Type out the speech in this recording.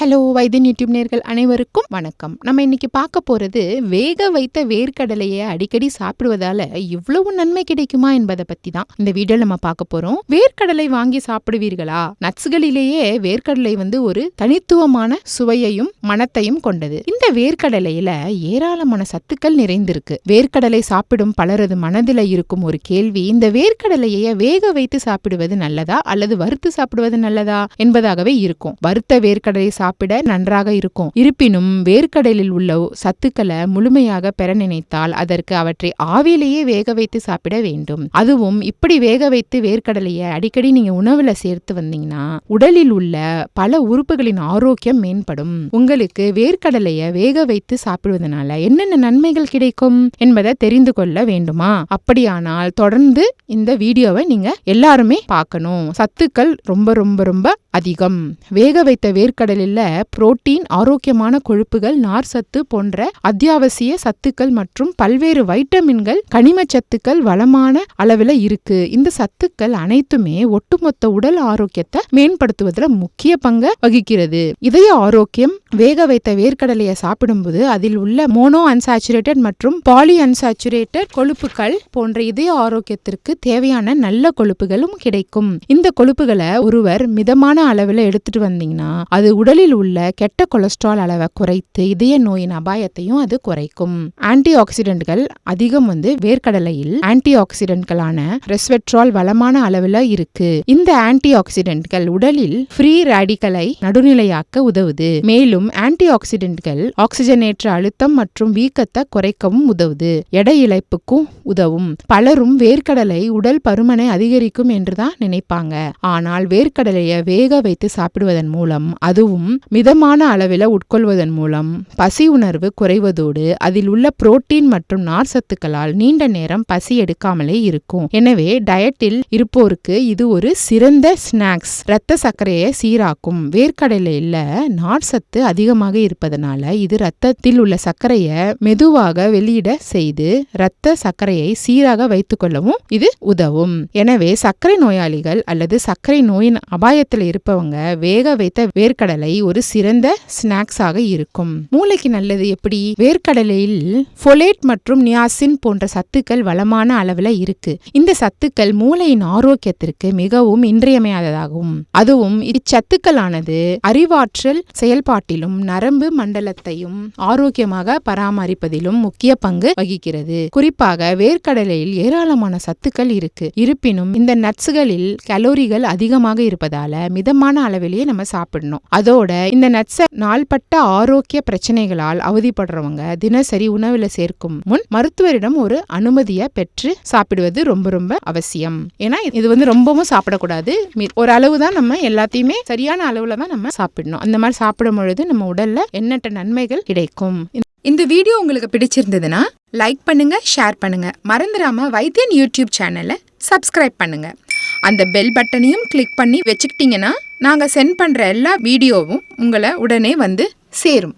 Hello Vaithiyan YouTube நேர்கள் அனைவருக்கும் வணக்கம். நம்ம இன்னைக்கு பார்க்க போகிறது வேக வைத்த வேர்க்கடலையை அடிக்கடி சாப்பிடுவதால இவ்வளவு நன்மை கிடைக்குமா என்பதை பத்தி தான் இந்த வீடியோ நம்ம பார்க்க போறோம். வேர்க்கடலை வாங்கி சாப்பிடுவீர்களா? நட்ஸ்களிலேயே வேர்க்கடலை வந்து ஒரு தனித்துவமான சுவையையும் மனத்தையும் கொண்டது. இந்த வேர்க்கடலையில ஏராளமான சத்துக்கள் நிறைந்திருக்கு. வேர்க்கடலை சாப்பிடும் பலரது மனதில் இருக்கும் ஒரு கேள்வி இந்த வேர்க்கடலையை வேக வைத்து சாப்பிடுவது நல்லதா? அல்லது வறுத்து சாப்பிடுவது நல்லதா? என்பதாகவே இருக்கும். வறுத்த வேர்க்கடலை சாப்பிட நன்றாக இருக்கும். இருப்பினும் வேர்க்கடலில் உள்ள சத்துக்களை முழுமையாக பெற நினைத்தால் அதற்கு அவற்றை ஆவியிலேயே வேக வைத்து சாப்பிட வேண்டும். அதுவும் இப்படி வேக வைத்து வேர்க்கடலையை அடிக்கடி நீங்க உணவுல சேர்த்து வந்தீங்கன்னா உடலில் உள்ள பல உறுப்புகளின் ஆரோக்கியம் மேம்படும். உங்களுக்கு வேர்க்கடலையை வேக வைத்து சாப்பிடுவதனால என்னென்ன நன்மைகள் கிடைக்கும் என்பதை தெரிந்து கொள்ள வேண்டுமா? அப்படியானால் தொடர்ந்து இந்த வீடியோவை நீங்க எல்லாருமே பார்க்கணும். சத்துக்கள் ரொம்ப ரொம்ப ரொம்ப அதிகம். வேக வைத்த வேர்க்கடலில் புரோட்டீன் ஆரோக்கியமான கொழுப்புகள் நார் சத்து போன்ற அத்தியாவசிய சத்துக்கள் மற்றும் பல்வேறு வைட்டமின்கள் கனிம சத்துக்கள் வளமான அளவில் இருக்கு. இந்த சத்துக்கள் அனைத்துமே ஒட்டுமொத்த உடல் ஆரோக்கியத்தை மேம்படுத்துவதில் முக்கிய பங்கு வகிக்கிறது. இதய ஆரோக்கியம் வேக வைத்த வேர்க்கடலையை சாப்பிடும்போது அதில் உள்ள மோனோ அன்சாச்சுரேட்டட் மற்றும் பாலி அன்சாச்சுரேட்டட் கொழுப்புகள் போன்ற இதய ஆரோக்கியத்திற்கு தேவையான நல்ல கொழுப்புகளும் கிடைக்கும். இந்த கொழுப்புகளை ஒருவர் மிதமான அளவில் எடுத்துட்டு வந்தீங்கன்னா அது உடலில் உள்ள கெட்ட கொலஸ்ட்ரால் அளவை குறைத்து இதய நோயின் அபாயத்தையும் அது குறைக்கும். ஆன்டி ஆக்சிடென்ட்கள் அதிகம் வந்து வேர்க்கடலையில் ஆன்டி ஆக்சிடென்ட்களான ரெஸ்வெட்ரால் வளமான அளவில் இருக்கு. இந்த ஆன்டி ஆக்சிடென்ட்கள் உடலில் ஃப்ரீ ரேடிக்கலை நடுநிலையாக்க உதவுது. மேலும் ஆன்டி ஆக்சிடென்ட்கள் ஆக்சிஜனேற்ற அழுத்தம் மற்றும் வீக்கத்தை குறைக்கவும் உதவுது. எடை இழப்புக்கும் உதவும். பலரும் வேர்க்கடலை உடல் பருமனை அதிகரிக்கும் என்றுதான் நினைப்பாங்க. ஆனால் வேர்க்கடலையை வேக வைத்து சாப்பிடுவதன் மூலம் அதுவும் மிதமான அளவில் உட்கொள்வதன் மூலம். பசி உணர்வு குறைவதோடு அதில் உள்ள புரோட்டீன் மற்றும் நார் சத்துக்களால் நீண்ட நேரம் பசி எடுக்காமலே இருக்கும். எனவே டயட்டில் இருப்போருக்கு இது ஒரு சிறந்த ஸ்நாக்ஸ். இரத்த சர்க்கரையை சீராக்கும். வேர்க்கடலையில நார் சத்து அதிகமாக இருப்பதனால இது ரத்தத்தில் உள்ள சர்க்கரையை மெதுவாக வெளியிட செய்து இரத்த சர்க்கரையை சீராக வைத்துக்கொள்ளவும் இது உதவும். எனவே சர்க்கரை நோயாளிகள் அல்லது சர்க்கரை நோயின் அபாயத்தில் இருப்பவங்க வேக வைத்த வேர்க்கடலை ஒரு சிறந்த ஸ்நாக்ஸாக இருக்கும். மூளைக்கு நல்லது எப்படி? வேர்க்கடலையில் ஃபொலேட் மற்றும் நியாசின் போன்ற சத்துக்கள் வளமான அளவில் இருக்கு. இந்த சத்துக்கள் மூளையின் ஆரோக்கியத்திற்கு மிகவும் இன்றியமையாததாகும். அதுவும் இச்சத்துக்களானது அறிவாற்றல் செயல்பாட்டிலும் நரம்பு மண்டலத்தையும் ஆரோக்கியமாக பராமரிப்பதிலும் முக்கிய பங்கு வகிக்கிறது. குறிப்பாக வேர்க்கடலையில் ஏராளமான சத்துக்கள் இருக்கு. இருப்பினும் இந்த நட்ஸ்களில் கலோரிகள் அதிகமாக இருப்பதால மிதமான அளவிலேயே நம்ம சாப்பிடணும். அதோட இந்த நட்ஸை நாள்பட்ட ஆரோக்கிய பிரச்சனைகளால் அவதிப்படுறவங்க தினசரி உணவுல சேர்க்கும் முன் மருத்துவரிடம் ஒரு அனுமதியை பெற்று சாப்பிடுவது ரொம்ப ரொம்ப அவசியம். ஏன்னா இது வந்து ரொம்பவும் சாப்பிடக்கூடாது. மி- ஒரு அளவு தான் நம்ம எல்லாத்தையுமே சரியான அளவுல தான் நம்ம சாப்பிடணும். அந்த மாதிரி சாப்பிடும் பொழுது நம்ம உடல்ல எண்ணற்ற நன்மைகள் கிடைக்கும். இந்த வீடியோ உங்களுக்கு பிடிச்சிருந்ததுன்னா லைக் பண்ணுங்க ஷேர் பண்ணுங்க. மறந்துடாம வைத்தியன் யூடியூப் சேனலை சப்ஸ்கிரைப் பண்ணுங்க. அந்த பெல் பட்டனையும் கிளிக் பண்ணி வச்சுக்கிட்டீங்கன்னா நாங்கள் சென்ட் பண்ணுற எல்லா வீடியோவும் உங்களை உடனே வந்து சேரும்.